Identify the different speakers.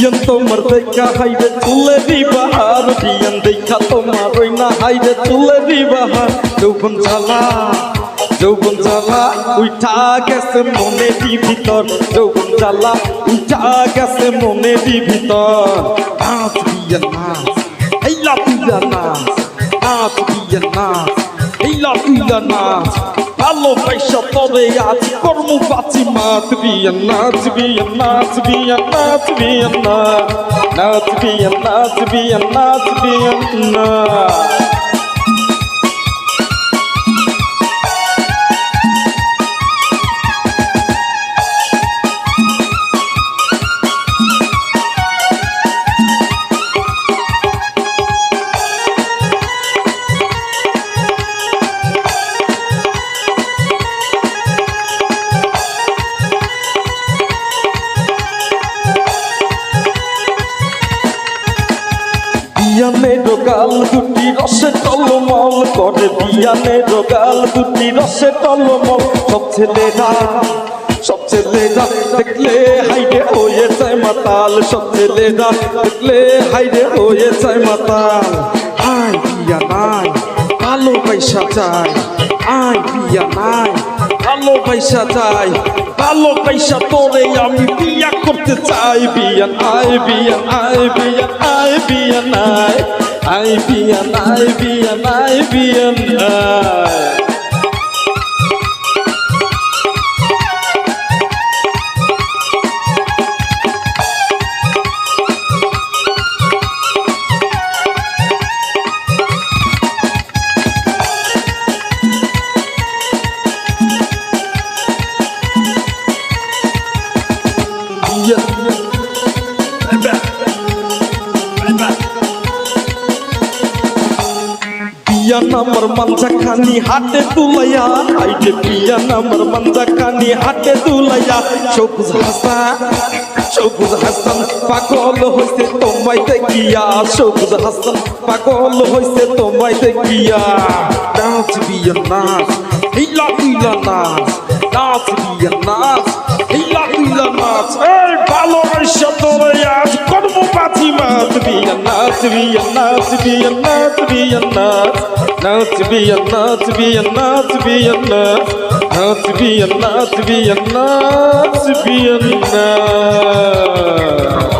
Speaker 1: বিয়ন তোমার দেখা হাইরে তুলে দিবা আর বিয়ন দেখা তোমার ওই না হাইরে তুলে দিবা যৌবন জ্বালা যৌবন জ্বালা উঠা গেছে মনে দি ভিতর। যৌবন জ্বালা উঠা গেছে মনে দি ভিতর। নাচ বিয়ন নাচ, এই লাতুইয়া নাচ নাচ বিয়ন নাচ, এই লাতুইয়া নাচ। ভালো পয়সা তবে আজ কর্ম পাচ্ছি মাত বিয়ে নাচ বিয়ে নাচ বিয়ে নাচ বিয়ে রোগাল দুটি রসে টলমল করে বিয়ানে রোগাল দুটি রসে টলমল। সব ছেলেরা সব ছেলেরা দেখলে, হাইরে হয়ে যায় মাতাল। সব ছেলেরা দেখলে, হাইরে হয়ে যায় মাতাল। আয় বিয়া নাই ভালো পয়সা চাই। আয় বিয়া নাই ভালো পয়সা চাই। ভালো পয়সা তোরে আমি বিয়া করতে চাই। বিয়া আয় বিয়া আয় বিয়া আয় বিয়া নাই। আয় বিয়া নাই বিয়া নাই বিয়া বিয়া নামার মাঞ্জা খানি হাতে তুলাইয়া, আইটে বিয়া নামার মাঞ্জা খানি হাতে তুলাইয়া। সবুজ হাসান সবুজ হাসান, পাগল হইছে তোমায় দেখিয়া। সবুজ হাসান, পাগল হইছে তোমায় দেখিয়া। নাচ বিয়া নাচ, হিলা হিলা নাচ নাচ বিয়া নাচ, হিলা হিলা নাচ। এই ভালোবাসা তোরে আজ করব পাছি মাছ বিয়া নাচ। বিয়া নাচ বিয়া নাচ বিয়া নাচ নাচ বিয়া নাচ বিয়া নাচ বিয়া নাচ নাচ বিয়া নাচ বিয়া নাচ বিয়া নাচ